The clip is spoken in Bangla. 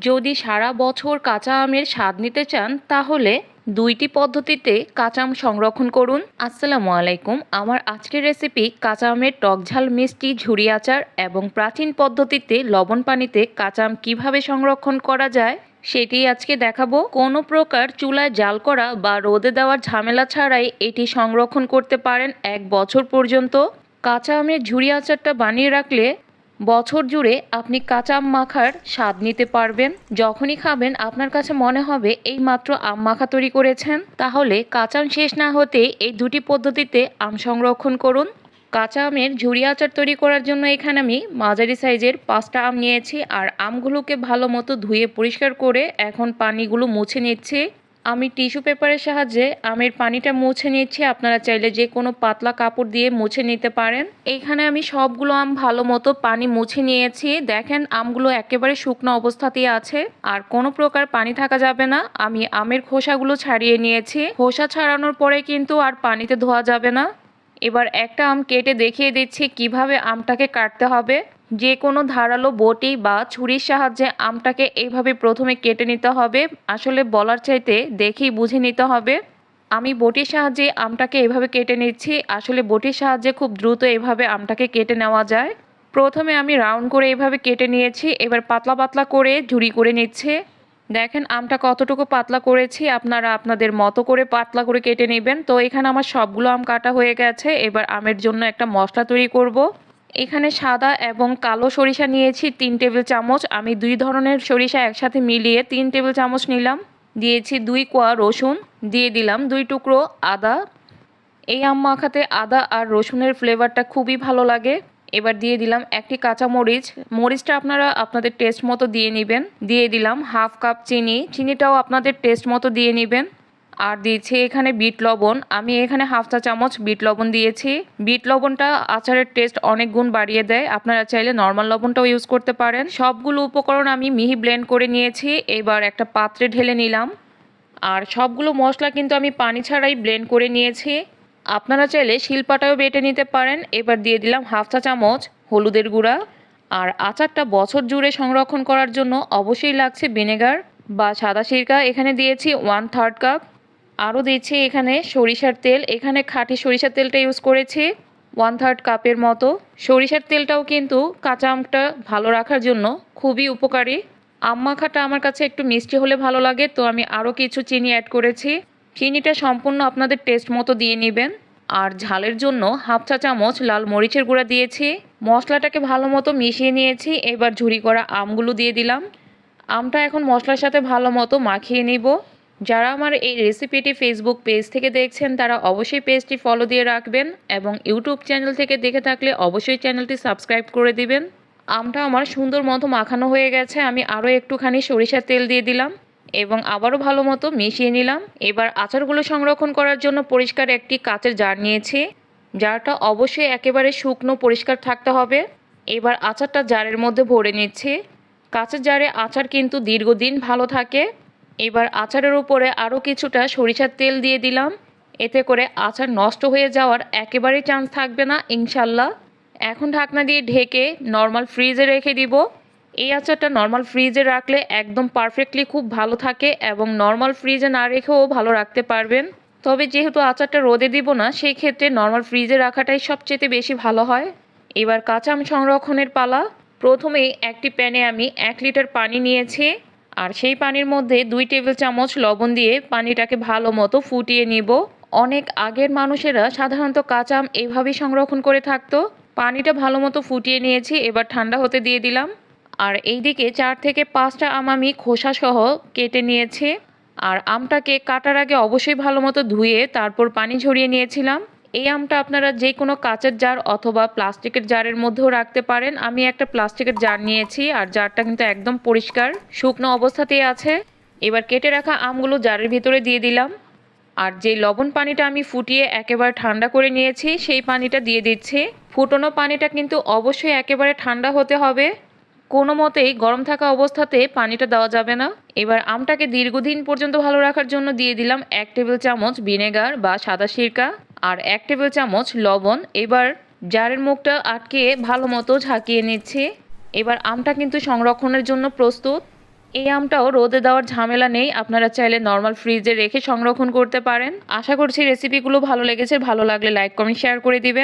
যদি সারা বছর কাঁচা আমের স্বাদ নিতে চান, তাহলে দুইটি পদ্ধতিতে কাঁচা আম সংরক্ষণ করুন। আসসালামু আলাইকুম। আমার আজকের রেসিপি কাঁচা আমের টকঝাল মিষ্টি, ঝুরি আচার এবং প্রাচীন পদ্ধতিতে লবণ পানিতে কাঁচা আম কীভাবে সংরক্ষণ করা যায়, সেটি আজকে দেখাবো। কোনো প্রকার চুলায় জাল করা বা রোদে দেওয়ার ঝামেলা ছাড়াই এটি সংরক্ষণ করতে পারেন এক বছর পর্যন্ত। কাঁচা আমের ঝুরি আচারটা বানিয়ে রাখলে বছর জুড়ে আপনি কাঁচা আম মাখার স্বাদ নিতে পারবেন। যখনই খাবেন, আপনার কাছে মনে হবে এই মাত্র আম মাখা তৈরি করেছেন। তাহলে কাঁচা আম শেষ না হতে এই দুটি পদ্ধতিতে আম সংরক্ষণ করুন। কাঁচা আমের ঝুড়ি আচার তৈরি করার জন্য এখানে আমি মাঝারি সাইজের পাঁচটা আম নিয়েছি। আর আমগুলোকে ভালো মতো ধুয়ে পরিষ্কার করে এখন পানিগুলো মুছে নিচ্ছি। আমি টিস্যু পেপারের সাহায্যে আমের পানিটা মুছে নিচ্ছি। আপনারা চাইলে যে কোনো পাতলা কাপড় দিয়ে মুছে নিতে পারেন। এইখানে আমি সবগুলো আম ভালো মতো পানি মুছে নিয়েছি। দেখেন, আমগুলো একেবারে শুকনো অবস্থাতেই আছে। আর কোনো প্রকার পানি থাকা যাবে না। আমি আমের খোসাগুলো ছাড়িয়ে নিয়েছি। খোসা ছাড়ানোর পরে কিন্তু আর পানিতে ধোয়া যাবে না। এবার একটা আম কেটে দেখিয়ে দিচ্ছি কীভাবে আমটাকে কাটতে হবে। যে কোনো ধারালো বটি বা ছুরির সাহায্যে আমটাকে এইভাবে প্রথমে কেটে নিতে হবে। আসলে বলার চাইতে দেখেই বুঝে নিতে হবে। আমি বটির সাহায্যে আমটাকে এভাবে কেটে নিচ্ছি। আসলে বটির সাহায্যে খুব দ্রুত এভাবে আমটাকে কেটে নেওয়া যায়। প্রথমে আমি রাউন্ড করে এভাবে কেটে নিয়েছি। এবার পাতলা পাতলা করে ঝুরি করে নিচ্ছে। দেখেন আমটা কতটুকু পাতলা করেছি। আপনারা আপনাদের মতো করে পাতলা করে কেটে নেবেন। তো এখানে আমার সবগুলো আম কাটা হয়ে গেছে। এবার আমের জন্য একটা মশলা তৈরি করব। এখানে সাদা এবং কালো সরিষা নিয়েছি, তিন টেবিল চামচ। আমি দুই ধরনের সরিষা একসাথে মিলিয়ে তিন টেবিল চামচ নিলাম। দিয়েছি দুই কোয়া রসুন, দিয়ে দিলাম দুই টুকরো আদা। এই আম মাখাতে আদা আর রসুনের ফ্লেভারটা খুবই ভালো লাগে। এবার দিয়ে দিলাম একটি কাঁচা মরিচ মরিচটা আপনারা আপনাদের টেস্ট মতো দিয়ে নেবেন। দিয়ে দিলাম হাফ কাপ চিনি। চিনিটাও আপনাদের টেস্ট মতো দিয়ে নেবেন। আর দিয়েছি এখানে বিট লবণ। আমি এখানে হাফ চা চামচ বিট লবণ দিয়েছি। বিট লবণটা আচারের টেস্ট অনেক গুণ বাড়িয়ে দেয়। আপনারা চাইলে নর্মাল লবণটাও ইউজ করতে পারেন। সবগুলো উপকরণ আমি মিহি ব্লেন্ড করে নিয়েছি। এবার একটা পাত্রে ঢেলে নিলাম। আর সবগুলো মশলা কিন্তু আমি পানি ছাড়াই ব্লেন্ড করে নিয়েছি। আপনারা চাইলে শিলপাটাও বেটে নিতে পারেন। এবার দিয়ে দিলাম হাফ চা চামচ হলুদের গুঁড়া। আর আচারটা বছর জুড়ে সংরক্ষণ করার জন্য অবশ্যই লাগছে ভিনেগার বা সাদা সিরকা। এখানে দিয়েছি ওয়ান থার্ড কাপ আরও দিচ্ছি এখানে সরিষার তেল। এখানে খাঁটি সরিষার তেলটা ইউজ করেছি ওয়ান থার্ড কাপের মতো। সরিষার তেলটাও কিন্তু কাঁচা আমটা ভালো রাখার জন্য খুবই উপকারী। আম মাখাটা আমার কাছে একটু মিষ্টি হলে ভালো লাগে, তো আমি আরও কিছু চিনি অ্যাড করেছি। চিনিটা সম্পূর্ণ আপনাদের টেস্ট মতো দিয়ে নেবেন। আর ঝালের জন্য হাফ চা চামচ লাল মরিচের গুঁড়া দিয়েছি। মশলাটাকে ভালো মতো মিশিয়ে নিয়েছি, এবার ঝুরি করা আমগুলো দিয়ে দিলাম। আমটা এখন মশলার সাথে ভালো মতো মাখিয়ে নিব। যারা আমার এই রেসিপিটি ফেসবুক পেজ থেকে দেখছেন, তারা অবশ্যই পেজটি ফলো দিয়ে রাখবেন এবং ইউটিউব চ্যানেল থেকে দেখে থাকলে অবশ্যই চ্যানেলটি সাবস্ক্রাইব করে দিবেন। আমটা আমার সুন্দর মতো মাখানো হয়ে গেছে, আমি আরও একটুখানি সরিষার তেল দিয়ে দিলাম এবং আবারও ভালো মতো মিশিয়ে নিলাম। এবার আচারগুলো সংরক্ষণ করার জন্য পরিষ্কার একটি কাচের জার নিয়েছি। জারটা অবশ্যই একেবারে শুকনো পরিষ্কার থাকতে হবে। এবার আচারটা জারের মধ্যে ভরে নিচ্ছি। কাচের জারে আচার কিন্তু দীর্ঘদিন ভালো থাকে। এবার আচারের উপরে আরও কিছুটা সরিষার তেল দিয়ে দিলাম। এতে করে আচার নষ্ট হয়ে যাওয়ার একেবারেই চান্স থাকবে না ইনশাল্লাহ এখন ঢাকনা দিয়ে ঢেকে নর্মাল ফ্রিজে রেখে দিব। এই আচারটা নর্মাল ফ্রিজে রাখলে একদম পারফেক্টলি খুব ভালো থাকে এবং নর্মাল ফ্রিজে না রেখেও ভালো রাখতে পারবেন। তবে যেহেতু আচারটা রোদে দিব না সেই ক্ষেত্রে নর্মাল ফ্রিজে রাখাটাই সবচেয়ে বেশি ভালো হয়। এবার কাঁচা আম সংরক্ষণের পালা। প্রথমেই একটি প্যানে আমি এক লিটার পানি নিয়েছি। আর সেই পানির মধ্যে দুই টেবিল চামচ লবণ দিয়ে পানিটাকে ভালো মতো ফুটিয়ে নিব। অনেক আগের মানুষেরা সাধারণত কাঁচা আম এইভাবেই সংরক্ষণ করে থাকতো। পানিটা ভালো মতো ফুটিয়ে নিয়েছি, এবার ঠান্ডা হতে দিয়ে দিলাম। আর এইদিকে চার থেকে পাঁচটা আম আমি খোসাসহ কেটে নিয়েছি। আর আমটাকে কাটার আগে অবশ্যই ভালো মতো ধুয়ে তারপর পানি ঝরিয়ে নিয়েছিলাম। এই আমটা আপনারা যে কোনো কাচের জার অথবা প্লাস্টিকের জারের মধ্যেও রাখতে পারেন। আমি একটা প্লাস্টিকের জার নিয়েছি আর জারটা কিন্তু একদম পরিষ্কার, শুকনো অবস্থাতেই আছে। এবার কেটে রাখা আমগুলো জারের ভিতরে দিয়ে দিলাম। আর যে লবণ পানিটা আমি ফুটিয়ে একেবারে ঠান্ডা করে নিয়েছি, সেই পানিটা দিয়ে দিচ্ছি। ফুটনো পানিটা কিন্তু অবশ্যই একেবারে ঠান্ডা হতে হবে। কোনো মতেই গরম থাকা অবস্থাতে পানিটা দেওয়া যাবে না। এবার আমটাকে দীর্ঘদিন পর্যন্ত ভালো রাখার জন্য দিয়ে দিলাম এক টেবিল চামচ ভিনেগার বা সাদা সিরকা আর এক টেবিল চামচ লবণ। এবার জারের মুখটা আটকে ভালো মতো ঝাঁকিয়ে নিচ্ছে। এবার আমটা কিন্তু সংরক্ষণের জন্য প্রস্তুত। এই আমটাও রোদে দেওয়ার ঝামেলা নেই, আপনারা চাইলে নর্মাল ফ্রিজে রেখে সংরক্ষণ করতে পারেন। আশা করছি রেসিপিগুলো ভালো লেগেছে, ভালো লাগলে লাইক কমেন্ট শেয়ার করে দিবেন।